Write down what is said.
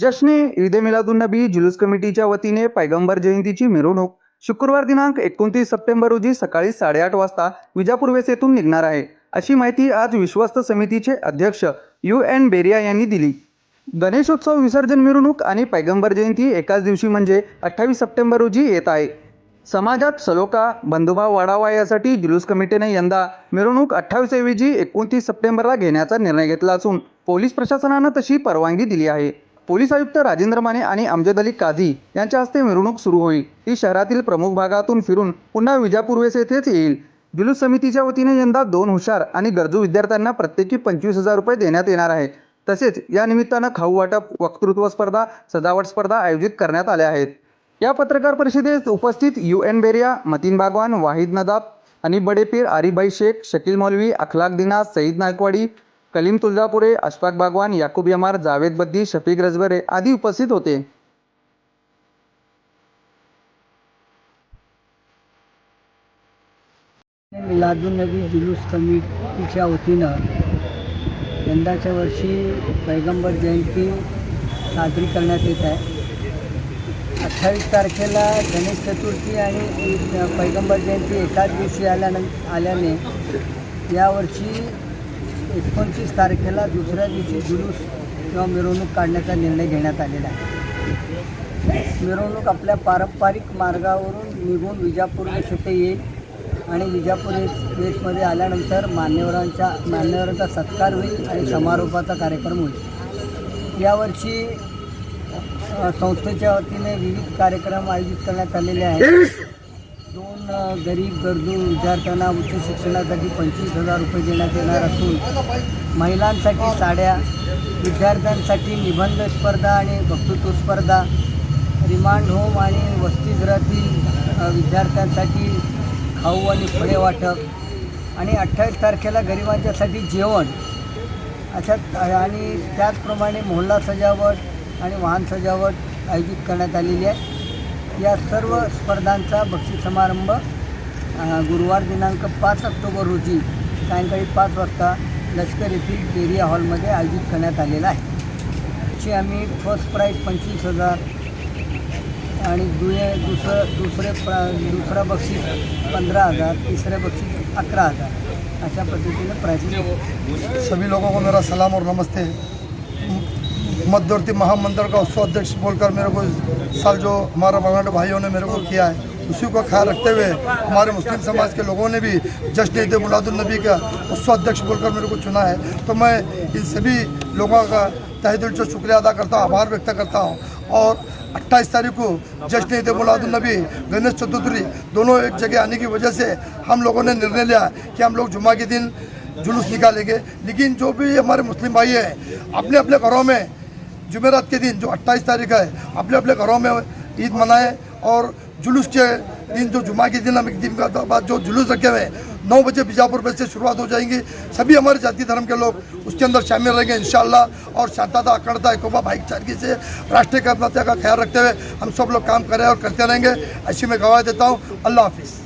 जश्ने ईद ए मिलादुन्नबी जुलूस कमिटीच्या वतीने पैगंबर जयंतीची मिरवणूक शुक्रवार दिनांक एकोणतीस सप्टेंबर रोजी सकाळी साडेआठ वाजता विजापूर्वेस येथून निघणार आहे. अशी माहिती आज विश्वस्त समितीचे अध्यक्ष यू एन बेरिया यांनी दिली. गणेशोत्सव विसर्जन मिरवणूक आणि पैगंबर जयंती एकाच दिवशी म्हणजे अठ्ठावीस सप्टेंबर रोजी येत आहे. समाजात सलोखा बंधुभाव वाढावा यासाठी जुलूस कमिटीने यंदा मिरवणूक अठ्ठावीस ऐवजी एकोणतीस सप्टेंबरला घेण्याचा निर्णय घेतला असून पोलीस प्रशासनानं तशी परवानगी दिली आहे. पोलीस आयुक्त राजेंद्र माने आणि अमजद अली काझी यांच्या हस्ते मिरवणूक सुरू होईल. ती शहरातील प्रमुख भागातून फिरून पुन्हा विजापूर्वेस येथेच येईल. जुलूस समितीच्या वतीने यंदा दोन हुशार आणि गरजू विद्यार्थ्यांना प्रत्येकी पंचवीस हजार रुपये देण्यात येणार आहे. तसेच या निमित्तानं खाऊ वाटप वक्तृत्व स्पर्धा सजावट स्पर्धा आयोजित करण्यात आल्या आहेत. या पत्रकार परिषदेत उपस्थित यू एन बेरिया मतीन बागवान वाहिद नदाब आणि बडेपीर आरिभाई शेख शकील मौलवी अखलाक दिना सईद नायकवाडी कलीम तुळजापुरे अशफाक बागवान याकूब यमार जावेद बद्दी शफीक रजबरे आदी उपस्थित होते. मिलादुलनबी जुलूस कमिटीच्या वतीनं यंदाच्या वर्षी पैगंबर जयंती साजरी करण्यात येत आहे. अठ्ठावीस तारखेला गणेश चतुर्थी आणि पैगंबर जयंती एकाच दिवशी आल्यानं आल्याने यावर्षी एकोणतीस तारखेला दुसऱ्या दिवशी जुलूस किंवा मिरवणूक काढण्याचा निर्णय घेण्यात आलेला आहे. मिरवणूक आपल्या पारंपरिक मार्गावरून निघून विजापूर येथे येईल आणि विजापूर येथमध्ये आल्यानंतर मान्यवरांच्या मान्यवरांचा सत्कार होईल आणि समारोपाचा कार्यक्रम होईल. यावर्षी संस्थेच्या वतीने विविध कार्यक्रम आयोजित करण्यात आलेले आहेत. दोन गरीब गरजू विद्यार्थ्यांना उच्च शिक्षणासाठी पंचवीस हजार रुपये देण्यात येणार असून महिलांसाठी साड्या विद्यार्थ्यांसाठी निबंध स्पर्धा आणि वक्तृत्व स्पर्धा रिमांड होम आणि वसतिगृहातील विद्यार्थ्यांसाठी खाऊ आणि फळे वाटप आणि अठ्ठावीस तारखेला गरिबांच्यासाठी जेवण. अशा आणि त्याचप्रमाणे मोहल्ला सजावट आणि वाहन सजावट आयोजित करण्यात आलेली आहे. या सर्व स्पर्धांचा बक्षीस समारंभ गुरुवार दिनांक पाच ऑक्टोबर रोजी सायंकाळी पाच वाजता लष्कर येथील डेरिया हॉलमध्ये आयोजित करण्यात आलेला आहे. याची आम्ही फर्स्ट प्राईज पंचवीस हजार आणि दुये दुसरं दुसरे प्र दुसरं बक्षीस पंधरा हजार तिसरं बक्षीस अकरा हजार अशा पद्धतीने प्राईज सभी लोगों को मेरा सलाम और नमस्ते. मध्यवर्ती महामंडल का उत्सव अध्यक्ष बोलकर मेरे को साल जो हमारा बंगाली भाइयों ने मेरे को किया है, उसी को ख्याल रखते हुए हमारे मुस्लिम समाज के लोगों ने भी जश्न ईद मुलादुलनबी का उत्सव अध्यक्ष बोलकर मेरे को चुना है। तो मैं इन सभी लोगों का तहे दिल से शुक्रिया अदा करता हूँ, आभार व्यक्त करता हूँ। और 28 तारीख को जश्न ईद मुलादुलनबी गणेश चतुर्थी दोनों एक जगह आने की वजह से हम लोगों ने निर्णय लिया कि हम लोग जुमा के दिन जुलूस निकालेंगे। लेकिन जो भी हमारे मुस्लिम भाई हैं अपने अपने घरों में जुमेरात के दिन, जो 28 तारीख है, अपने अपने घरों में ईद मनाएँ और जुलूस के दिन, जो जुमा के दिन, हम एक दिन का बाद जो जुलूस रखे हुए हैं, नौ बजे बीजापुर में से शुरुआत हो जाएँगी। सभी हमारे जाति धर्म के लोग उसके अंदर शामिल रहेंगे, इंशाल्लाह। और शांतता, अखंडता एकोबा भाईचारगी से राष्ट्रीय कर्मता का ख्याल रखते हुए हम सब लोग काम करें और करते रहेंगे। ऐसी मैं गवाह देता हूँ। अल्लाह हाफिज़।